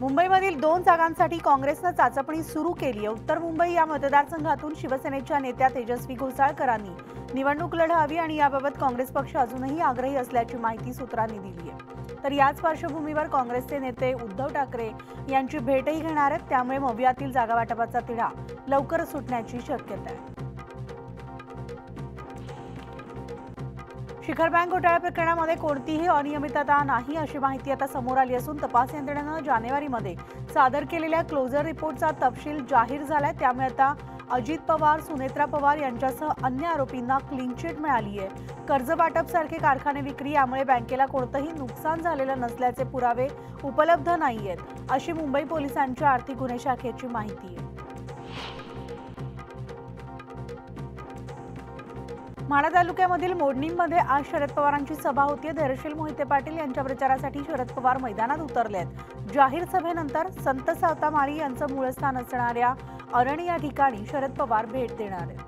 मुंबईमधील दोन जागांसाठी काँग्रेसनं चाचपणी सुरू केली आहे. उत्तर मुंबई या मतदारसंघातून शिवसेनेच्या नेत्या तेजस्वी घोसाळकरांनी निवडणूक लढावी आणि याबाबत काँग्रेस पक्ष अजूनही आग्रही असल्याची माहिती सूत्रांनी दिली आहे. तर याच पार्श्वभूमीवर काँग्रेसचे नेते उद्धव ठाकरे यांची भेटही घेणार आहेत. त्यामुळे मवियातील जागावाटपाचा तिढा लवकर सुटण्याची शक्यता आहे. शिखर बँक घोटाळा प्रकरणामध्ये कोणतीही अनियमितता नाही अशी माहिती आता समोर आली असून तपास यंत्रणेनं जानेवारीमध्ये सादर केलेल्या क्लोजर रिपोर्टचा तपशील जाहीर झालाय. त्यामुळे आता अजित पवार सुनेत्रा पवार यांच्यासह अन्य आरोपींना क्लीन चिट मिळाली आहे. कर्ज वाटपसारखे कारखाने विक्री यामुळे बँकेला कोणतंही नुकसान झालेलं नसल्याचे पुरावे उपलब्ध नाही आहेत अशी मुंबई पोलिसांच्या आर्थिक गुन्हे शाखेची माहिती आहे. माढा तालुक्यामधील मोडणीमध्ये आज शरद पवारांची सभा होतीये धैर्यशील मोहिते पाटील यांच्या प्रचारासाठी शरद पवार मैदानात उतरले आहेत जाहीर सभेनंतर संत सावतामाळी यांचं मूळस्थान असणाऱ्या अरणी या ठिकाणी शरद पवार भेट देणार आहेत.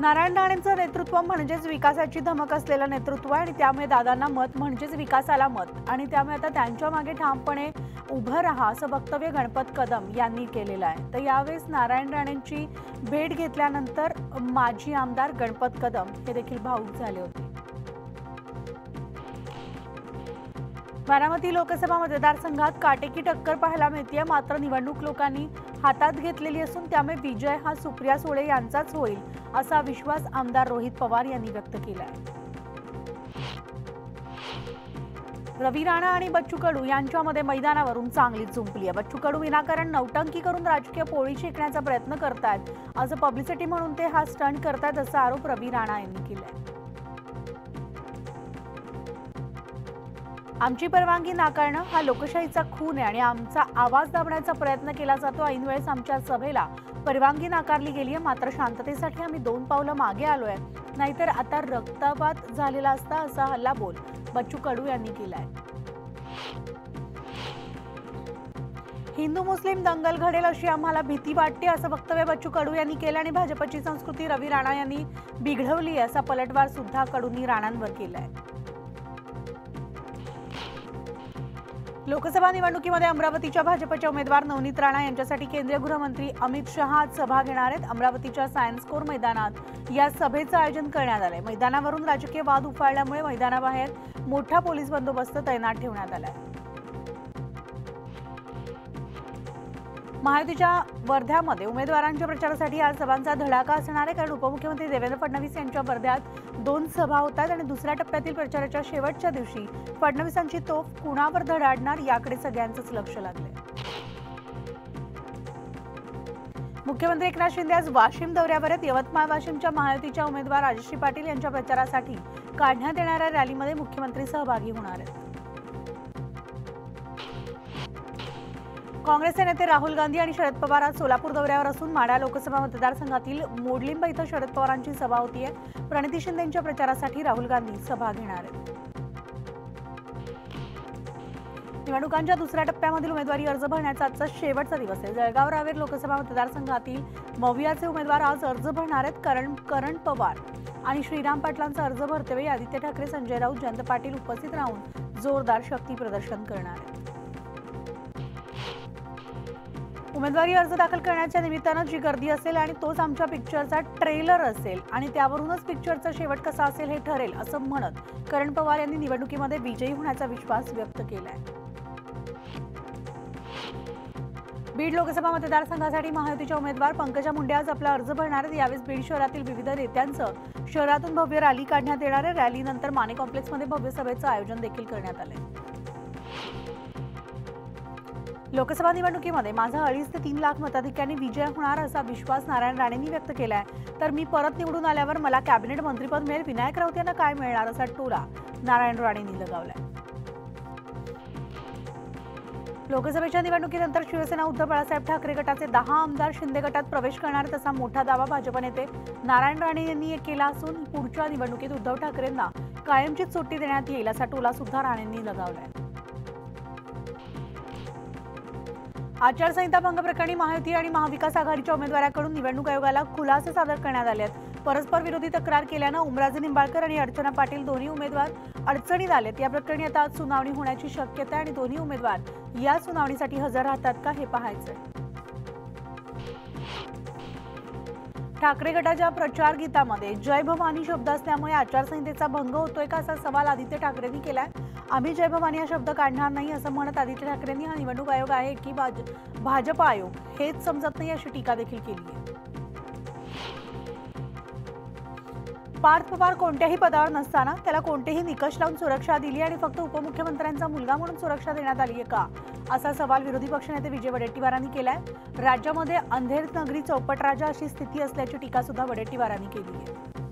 नारायण राणेंचं नेतृत्व म्हणजेच विकासाची धमक असलेलं नेतृत्व आहे आणि त्यामुळे दादांना मत म्हणजेच विकासाला मत. आणि त्यामुळे आता त्यांच्या मागे ठामपणे उभं राहा असं वक्तव्य गणपत कदम यांनी केलेलं आहे. तर यावेळेस नारायण राणेंची भेट घेतल्यानंतर माजी आमदार गणपत कदम हे देखील भाऊक झाले होते. बारामती लोकसभा मतदारसंघात काटेकी टक्कर पाहायला मिळते मात्र निवडणूक लोकांनी हातात घेतलेली असून त्यामुळे विजय हा सुप्रिया सुळे यांचाच होईल असा विश्वास आमदार रोहित पवार यांनी व्यक्त केला आहे रवी राणा आणि बच्चू कडू यांच्यामध्ये मैदानावरून चांगलीच झुंपली आहे. बच्चू कडू विनाकारण नौटंकी करून राजकीय पोळी शिकण्याचा प्रयत्न करतायत. असं पब्लिसिटी म्हणून ते हा स्टंट करतायत असा आरोप रवी राणा यांनी केलाय. आमची परवानगी नाकारणं हा लोकशाहीचा खून आहे आणि आमचा आवाज दाबण्याचा प्रयत्न केला जातो. ऐन वेळेस आमच्या सभेला परवानगी नाकारली गेली आहे. मात्र शांततेसाठी आम्ही दोन पावलं मागे आलोय. नाहीतर आता रक्तपात झालेला असता असा हल्ला बोल बच्चू कडू यांनी केलाय. हिंदू मुस्लिम दंगल घडेल अशी आम्हाला भीती वाटते असं वक्तव्य बच्चू कडू यांनी केलं आणि भाजपची संस्कृती रवी राणा यांनी बिघडवली आहे असा पलटवार सुद्धा कडूंनी राणांवर केलाय. लोकसभा निवडणुकीमध्ये अमरावतीच्या भाजपच्या उमेदवार नवनीत राणा यांच्यासाठी केंद्रीय गृहमंत्री अमित शहा आज सभा घेणार आहेत. अमरावतीच्या सायन्स कोर मैदानात या सभेचं आयोजन करण्यात आलंय. मैदानावरून राजकीय वाद उफाळल्यामुळे मैदानाबाहेर मोठा पोलीस बंदोबस्त तैनात ठेवण्यात आला आहे महायुतीच्या वर्ध्यामध्ये उमेदवारांच्या प्रचारासाठी आज सभांचा धडाका असणार आहे. कारण उपमुख्यमंत्री देवेंद्र फडणवीस यांच्या वर्ध्यात दोन सभा होतात आणि दुसऱ्या टप्प्यातील प्रचाराच्या शेवटच्या दिवशी फडणवीसांची तोफ कुणावर धडाडणार याकडे सगळ्यांचंच लक्ष लागलंय. मुख्यमंत्री एकनाथ शिंदे आज वाशिम दौऱ्यावर आहेत. यवतमाळ वाशिमच्या महायुतीच्या उमेदवार राजश्री पाटील यांच्या प्रचारासाठी काढण्यात येणाऱ्या रॅलीमध्ये मुख्यमंत्री सहभागी होणार आहेत. काँग्रेसचे नेते राहुल गांधी आणि शरद पवार आज सोलापूर दौऱ्यावर असून माडा लोकसभा मतदारसंघातील मोडलिंब इथं शरद पवारांची सभा होती आहे. प्रणिती शिंदेच्या प्रचारासाठी राहुल गांधी सभा घेणार आहेत. निवडणुकांच्या दुसऱ्या टप्प्यामधील उमेदवारी अर्ज भरण्याचा आजचा शेवटचा दिवस आहे. जळगाव रावेर लोकसभा मतदारसंघातील मवियाचे उमेदवार आज अर्ज भरणार आहेत. करण करण पवार आणि श्रीराम पाटलांचा अर्ज भरतेवेळी आदित्य ठाकरे संजय राऊत जयंत पाटील उपस्थित राहून जोरदार शक्ती प्रदर्शन करणार आहेत. उमेदवारी अर्ज दाखल करण्याच्या निमित्तानं जी गर्दी असेल आणि तोच आमच्या पिक्चरचा ट्रेलर असेल आणि त्यावरूनच पिक्चरचा शेवट कसा असेल हे ठरेल असं म्हणत करण पवार यांनी निवडणुकीमध्ये विजयी होण्याचा विश्वास व्यक्त केलाय. बीड लोकसभा मतदारसंघासाठी महायुतीच्या उमेदवार पंकजा मुंडे आज आपला अर्ज भरणार आहेत. यावेळी बीड शहरातील विविध नेत्यांचं शहरातून भव्य रॅली काढण्यात येणार आहे. रॅलीनंतर माने कॉम्प्लेक्समध्ये भव्य सभेचं आयोजन देखील करण्यात आलंय. लोकसभा निवडणुकीमध्ये माझा अडीच ते तीन लाख मताधिक्यांनी विजय होणार असा विश्वास नारायण राणेंनी व्यक्त केलाय. तर मी परत निवडून आल्यावर मला कॅबिनेट मंत्रीपद मिळेल विनायक राऊत यांना काय मिळणार असा टोला नारायण राणेंनी लगावलाय. लोकसभेच्या निवडणुकीनंतर शिवसेना उद्धव बाळासाहेब ठाकरे गटाचे दहा आमदार शिंदे गटात प्रवेश करणार तसा मोठा दावा भाजप नेते नारायण राणे यांनी केला असून पुढच्या निवडणुकीत उद्धव ठाकरेंना कायमचीच सुट्टी देण्यात येईल असा टोला सुद्धा राणेंनी लगावलाय. आचारसंहिता भंग प्रकरणी महायुती आणि महाविकास आघाडीच्या उमेदवाराकडून निवडणूक आयोगाला खुलासे सादर करण्यात आले आहेत. परस्पर विरोधी तक्रार केल्यानं उमराजे निंबाळकर आणि अर्चना पाटील दोन्ही उमेदवार अडचणीत आलेत. या प्रकरणी आता सुनावणी होण्याची शक्यता आणि दोन्ही उमेदवार या सुनावणीसाठी हजर राहतात का हे पाहायचंय. ठाकरे गटाच्या प्रचार गीतामध्ये जय भवानी शब्द असल्यामुळे आचारसंहितेचा भंग होतोय का असा सवाल आदित्य ठाकरेंनी केलाय. आम्ही जय भवानी हा शब्द काढणार नाही असं म्हणत आदित्य ठाकरेंनी हा निवडणूक आयोग आहे की भाज भाजप आयोग. हेच समजत नाही अशी टीका देखील केली आहे. पार्थ पवार कोणत्याही पदावर नसताना त्याला कोणतेही निकष लावून सुरक्षा दिली आणि फक्त उपमुख्यमंत्र्यांचा मुलगा म्हणून सुरक्षा देण्यात आली आहे का? असा सवाल विरोधी पक्षनेते विजय वडेट्टीवारांनी केलाय. राज्यामध्ये अंधेर नगरी चौपट राजा अशी स्थिती असल्याची टीका सुद्धा वडेट्टीवारांनी केली आहे.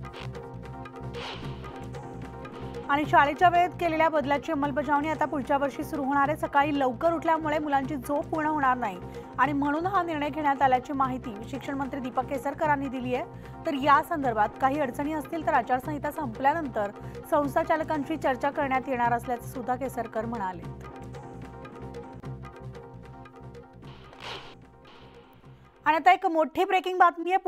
आणि शाळेच्या वेळेत केलेल्या बदलाची अंमलबजावणी आता पुढच्या वर्षी सुरू होणार आहे. सकाळी लवकर उठल्यामुळे मुलांची झोप पूर्ण होणार नाही. आणि म्हणून हा निर्णय घेण्यात आल्याची माहिती शिक्षण मंत्री दीपक केसरकरांनी दिली आहे. तर या संदर्भात काही अडचणी असतील तर आचारसंहिता संपल्यानंतर संस्था चालकांशी चर्चा करण्यात येणार असल्याचं सुद्धा केसरकर म्हणाले. आणि आता एक मोठी ब्रेकिंग बातमी आहे.